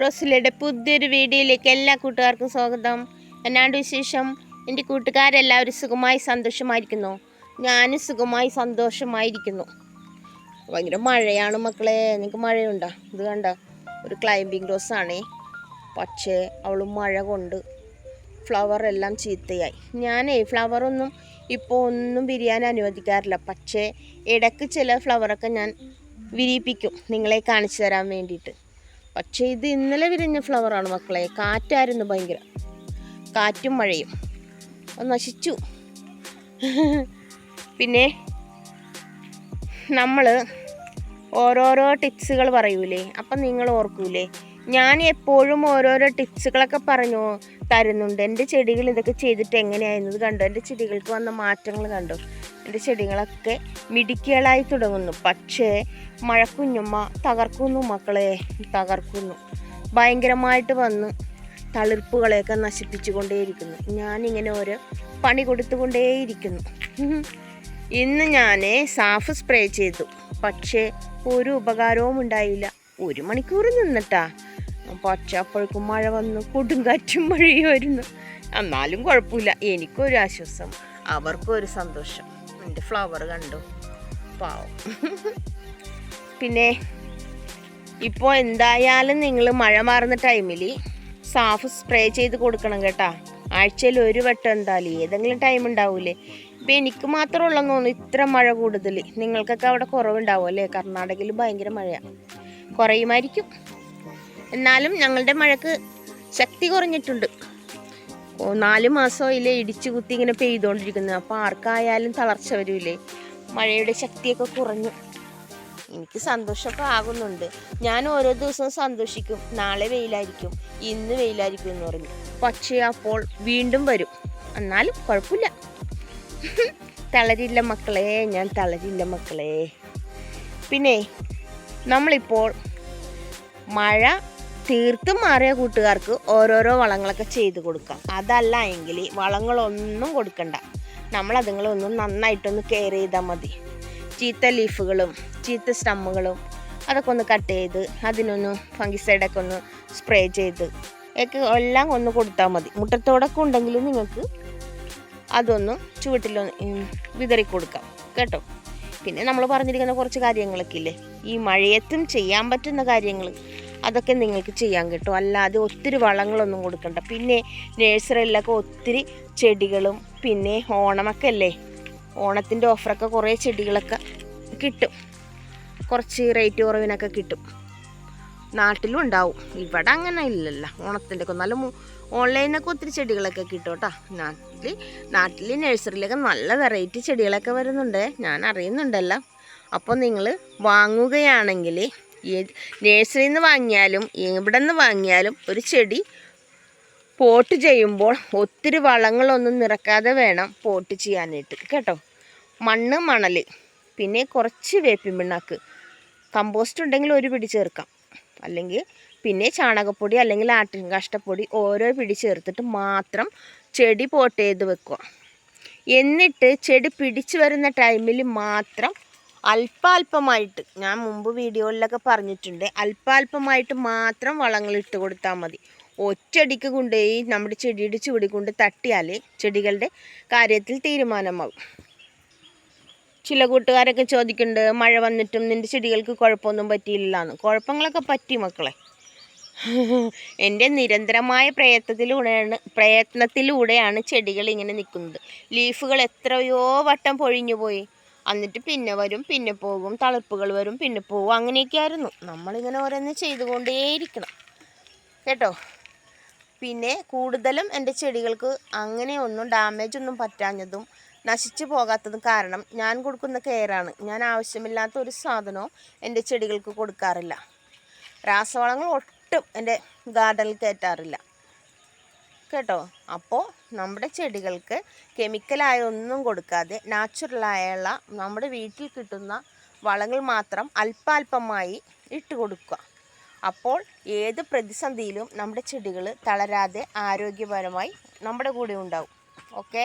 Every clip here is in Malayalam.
റോസിലയുടെ പുതിയൊരു വീഡിയോയിലേക്ക് എല്ലാ കൂട്ടുകാർക്കും സ്വാഗതം. എന്നാണ്ട് വിശേഷം? എന്റെ കൂട്ടുകാരെല്ലാവരും സുഖമായി സന്തോഷമായിരിക്കുന്നു. ഞാനും സുഖമായി സന്തോഷമായിരിക്കുന്നു. ഭയങ്കര മഴയാണ് മക്കളെ. നിങ്ങൾക്ക് മഴയുണ്ടോ? ഇത് കണ്ട? ഒരു റോസ് ആണേ. പക്ഷേ അവൾ മഴ കൊണ്ട് ഫ്ലവർ എല്ലാം ചീത്തയായി. ഞാനേ ഫ്ലവറൊന്നും ഇപ്പോൾ ഒന്നും വിരിയാൻ അനുവദിക്കാറില്ല. പക്ഷേ ഇടയ്ക്ക് ചില ഫ്ലവറൊക്കെ ഞാൻ വിരിയിപ്പിക്കും. നിങ്ങളെ കാണിച്ചു തരാൻ വേണ്ടിയിട്ട്. പക്ഷേ ഇത് ഇന്നലെ വിരിഞ്ഞ ഫ്ലവറാണ് മക്കളെ. കാറ്റായിരുന്നു ഭയങ്കര. കാറ്റും മഴയും. അത് നശിച്ചു. പിന്നെ നമ്മൾ ഓരോരോ ടിപ്സുകൾ പറയൂലേ? അപ്പം നിങ്ങൾ ഓർക്കൂലേ? ഞാൻ എപ്പോഴും ഓരോരോ ടിപ്സുകളൊക്കെ പറഞ്ഞു. തരുന്നുണ്ട്. എന്റെ ചെടികൾ ഇതൊക്കെ ചെയ്തിട്ട് എങ്ങനെയായിരുന്നത് കണ്ടു? എന്റെ ചെടികൾക്ക് വന്ന മാറ്റങ്ങൾ കണ്ടു? എന്റെ ചെടികളൊക്കെ മിടുക്കികളായി തുടങ്ങുന്നു. പക്ഷേ മഴക്കുഞ്ഞുമ്മ തകർക്കുന്നു മക്കളെ തകർക്കുന്നു. ഭയങ്കരമായിട്ട് വന്ന്. തളിർപ്പുകളെയൊക്കെ നശിപ്പിച്ചു കൊണ്ടേയിരിക്കുന്നു ഞാനിങ്ങനെ ഓരോ പണി കൊടുത്തുകൊണ്ടേയിരിക്കുന്നു. ഇന്ന് ഞാൻ സാഫ് സ്പ്രേ ചെയ്തു. പക്ഷേ ഒരു ഉപകാരവും ഉണ്ടായില്ല. ഒരു മണിക്കൂർ നിന്നിട്ടാ. പക്ഷെ അപ്പോഴേക്കും മഴ വന്നു കൊടുങ്കാറ്റും മഴയുമായിരുന്നു എന്നാലും കുഴപ്പമില്ല എനിക്കൊരു ആശ്വാസം അവർക്കും ഒരു സന്തോഷം. എന്റെ ഫ്ലവർ കണ്ടു പാവം. പിന്നെ ഇപ്പോൾ എന്തായാലും നിങ്ങൾ മഴ മാറുന്ന ടൈമിൽ സാഫ് സ്പ്രേ ചെയ്ത് കൊടുക്കണം കേട്ടാ. ആഴ്ചയിൽ ഒരു വട്ടം എന്തായാലും ഏതെങ്കിലും ടൈം ഉണ്ടാവൂലേ. ഇപ്പം എനിക്ക് മാത്രമുള്ളെന്ന് തോന്നുന്നു ഇത്ര മഴ കൂടുതൽ നിങ്ങൾക്കൊക്കെ അവിടെ കുറവുണ്ടാവും അല്ലേ? കർണാടകയിൽ ഭയങ്കര മഴയാണ് കുറയുമായിരിക്കും. എന്നാലും ഞങ്ങളുടെ മഴക്ക് ശക്തി കുറഞ്ഞിട്ടുണ്ട്. നാല് മാസമായില്ലേ ഇടിച്ചു കുത്തി ഇങ്ങനെ പെയ്തുകൊണ്ടിരിക്കുന്നത്. അപ്പോൾ ആർക്കായാലും തളർച്ച വരൂലേ? മഴയുടെ ശക്തിയൊക്കെ കുറഞ്ഞു. എനിക്ക് സന്തോഷമൊക്കെ ആകുന്നുണ്ട്. ഞാൻ ഓരോ ദിവസവും സന്തോഷിക്കും. നാളെ വെയിലായിരിക്കും. ഇന്ന് വെയിലായിരിക്കും എന്ന് പറഞ്ഞു. പക്ഷേ അപ്പോൾ വീണ്ടും വരും. എന്നാലും കുഴപ്പമില്ല. തളരില്ല മക്കളെ. ഞാൻ തളരില്ല മക്കളെ. പിന്നെ നമ്മളിപ്പോൾ മഴ തീർത്തും മാറിയ കൂട്ടുകാർക്ക് ഓരോരോ വളങ്ങളൊക്കെ ചെയ്ത് കൊടുക്കാം. അതല്ല എങ്കിൽ വളങ്ങളൊന്നും കൊടുക്കണ്ട. നമ്മൾ അതുങ്ങളൊന്നും നന്നായിട്ടൊന്ന് കെയർ ചെയ്താൽ മതി. ചീത്ത ലീഫുകളും ചീത്ത സ്റ്റമ്മുകളും അതൊക്കെ ഒന്ന് കട്ട് ചെയ്ത് അതിനൊന്ന് ഫംഗിസൈഡൊക്കെ ഒന്ന് സ്പ്രേ ചെയ്ത് ഒക്കെ എല്ലാം ഒന്ന് കൊടുത്താൽ മതി. മുട്ടത്തോടൊക്കെ ഉണ്ടെങ്കിൽ നിങ്ങൾക്ക് അതൊന്ന് ചുവട്ടിലൊന്ന് വിതറി കൊടുക്കാം. കേട്ടോ? പിന്നെ നമ്മൾ പറഞ്ഞിരിക്കുന്ന കുറച്ച് കാര്യങ്ങളൊക്കെ ഇല്ലേ? ഈ മഴയത്തും ചെയ്യാൻ പറ്റുന്ന കാര്യങ്ങൾ അതൊക്കെ നിങ്ങൾക്ക് ചെയ്യാൻ കിട്ടും. അല്ലാതെ ഒത്തിരി വളങ്ങളൊന്നും കൊടുക്കണ്ട. പിന്നെ നഴ്സറിയിലൊക്കെ ഒത്തിരി ചെടികളും പിന്നെ ഓണമൊക്കെ അല്ലേ? ഓണത്തിന്റെ ഓഫറൊക്കെ കുറേ ചെടികളൊക്കെ കിട്ടും. കുറച്ച് റേറ്റ് കുറവിനൊക്കെ കിട്ടും. നാട്ടിലും ഉണ്ടാവും. ഇവിടെ അങ്ങനെ ഇല്ലല്ലോ. ഓണത്തിന്റെ ഒക്കെ നല്ല ഓൺലൈനൊക്കെ ഒത്തിരി ചെടികളൊക്കെ കിട്ടും കേട്ടോ. നാട്ടിൽ നാട്ടിൽ നഴ്സറിയിലൊക്കെ നല്ല വെറൈറ്റി ചെടികളൊക്കെ വരുന്നുണ്ട്. ഞാൻ അറിയുന്നുണ്ടല്ലോ. അപ്പോൾ നിങ്ങൾ വാങ്ങുകയാണെങ്കിൽ നേഴ്സറിയിൽ നിന്ന് വാങ്ങിയാലും എവിടെ നിന്ന് വാങ്ങിയാലും ഒരു ചെടി പോട്ട് ചെയ്യുമ്പോൾ ഒത്തിരി വളങ്ങളൊന്നും നിറക്കാതെ വേണം പോട്ട് ചെയ്യാനായിട്ട്. കേട്ടോ? മണ്ണ് മണൽ പിന്നെ കുറച്ച് വേപ്പിൻ പിണ്ണാക്ക്. കമ്പോസ്റ്റ് ഉണ്ടെങ്കിൽ ഒരു പിടി ചേർക്കാം. അല്ലെങ്കിൽ പിന്നെ ചാണകപ്പൊടി അല്ലെങ്കിൽ ആട്ടിൻ കാഷ്ടപ്പൊടി ഓരോ പിടി ചേർത്തിട്ട് മാത്രം ചെടി പോട്ട് ചെയ്ത് വെക്കുക. എന്നിട്ട് ചെടി പിടിച്ചു വരുന്ന ടൈമിൽ മാത്രം അല്പാൽപമായിട്ട് ഞാൻ മുമ്പ് വീഡിയോയിലൊക്കെ പറഞ്ഞിട്ടുണ്ട് അല്പാൽപമായിട്ട് മാത്രം വളങ്ങൾ ഇട്ട് കൊടുത്താൽ മതി. ഒറ്റടിക്ക് കൊണ്ടുപോയി നമ്മുടെ ചെടിയുടെ ചുവടി കൊണ്ട് തട്ടിയാൽ ചെടികളുടെ കാര്യത്തിൽ തീരുമാനമാകും. ചില കൂട്ടുകാരൊക്കെ ചോദിക്കുന്നുണ്ട് മഴ വന്നിട്ടും നിന്റെ ചെടികൾക്ക് കുഴപ്പമൊന്നും പറ്റിയില്ലാന്ന് കുഴപ്പങ്ങളൊക്കെ പറ്റി മക്കളെ. എന്റെ നിരന്തരമായ പ്രയത്നത്തിലൂടെയാണ് പ്രയത്നത്തിലൂടെയാണ് ചെടികൾ ഇങ്ങനെ നിൽക്കുന്നത്. ലീഫുകൾ എത്രയോ വട്ടം പൊഴിഞ്ഞു പോയി എന്നിട്ട് പിന്നെ വരും പിന്നെ പോകും തളിപ്പുകൾ വരും പിന്നെ പോകും അങ്ങനെയൊക്കെ ആയിരുന്നു നമ്മളിങ്ങനെ ഓരോന്ന് ചെയ്തുകൊണ്ടേയിരിക്കണം. കേട്ടോ? പിന്നെ കൂടുതലും എന്റെ ചെടികൾക്ക് അങ്ങനെ ഒന്നും ഡാമേജ് ഒന്നും പറ്റാഞ്ഞതും നശിച്ചു പോകാത്തതും കാരണം ഞാൻ കൊടുക്കുന്ന കെയറാണ് ഞാൻ ആവശ്യമില്ലാത്ത ഒരു സാധനവും എന്റെ ചെടികൾക്ക് കൊടുക്കാറില്ല. രാസവളങ്ങൾ ഒട്ടും എന്റെ ഗാർഡനിൽ കയറ്റാറില്ല. കേട്ടോ? അപ്പോൾ നമ്മുടെ ചെടികൾക്ക് കെമിക്കലായ ഒന്നും കൊടുക്കാതെ നാച്ചുറലായുള്ള നമ്മുടെ വീട്ടിൽ കിട്ടുന്ന വളങ്ങൾ മാത്രം അല്പാൽപമായി ഇട്ട് കൊടുക്കുക. അപ്പോൾ ഏത് പ്രതിസന്ധിയിലും നമ്മുടെ ചെടികൾ തളരാതെ ആരോഗ്യപരമായി നമ്മുടെ കൂടെ ഉണ്ടാവും. ഓക്കെ?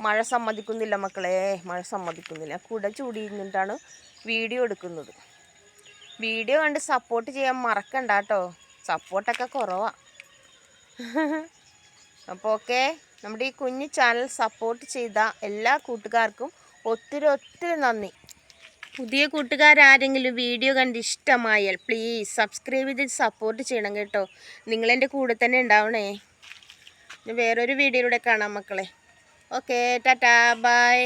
മഴ സമ്മതിക്കുന്നില്ല മക്കളെ. മഴ സമ്മതിക്കുന്നില്ല. കുട ചൂടിയിരുന്നിട്ടാണ് വീഡിയോ എടുക്കുന്നത്. വീഡിയോ കണ്ട് സപ്പോർട്ട് ചെയ്യാൻ മറക്കണ്ട കേട്ടോ. സപ്പോർട്ടൊക്കെ കുറവാ. അപ്പോൾ ഓക്കെ നമ്മുടെ ഈ കുഞ്ഞു ചാനൽ സപ്പോർട്ട് ചെയ്ത എല്ലാ കൂട്ടുകാർക്കും ഒത്തിരി ഒത്തിരി നന്ദി. പുതിയ കൂട്ടുകാരാരെങ്കിലും വീഡിയോ കണ്ട് ഇഷ്ടമായാൽ പ്ലീസ് സബ്സ്ക്രൈബ് ചെയ്ത് സപ്പോർട്ട് ചെയ്യണം കേട്ടോ. നിങ്ങളെന്റെ കൂടെ തന്നെ ഉണ്ടാവണേ. വേറൊരു വീഡിയോയിലൂടെ കാണാം മക്കളെ. Okay tata bye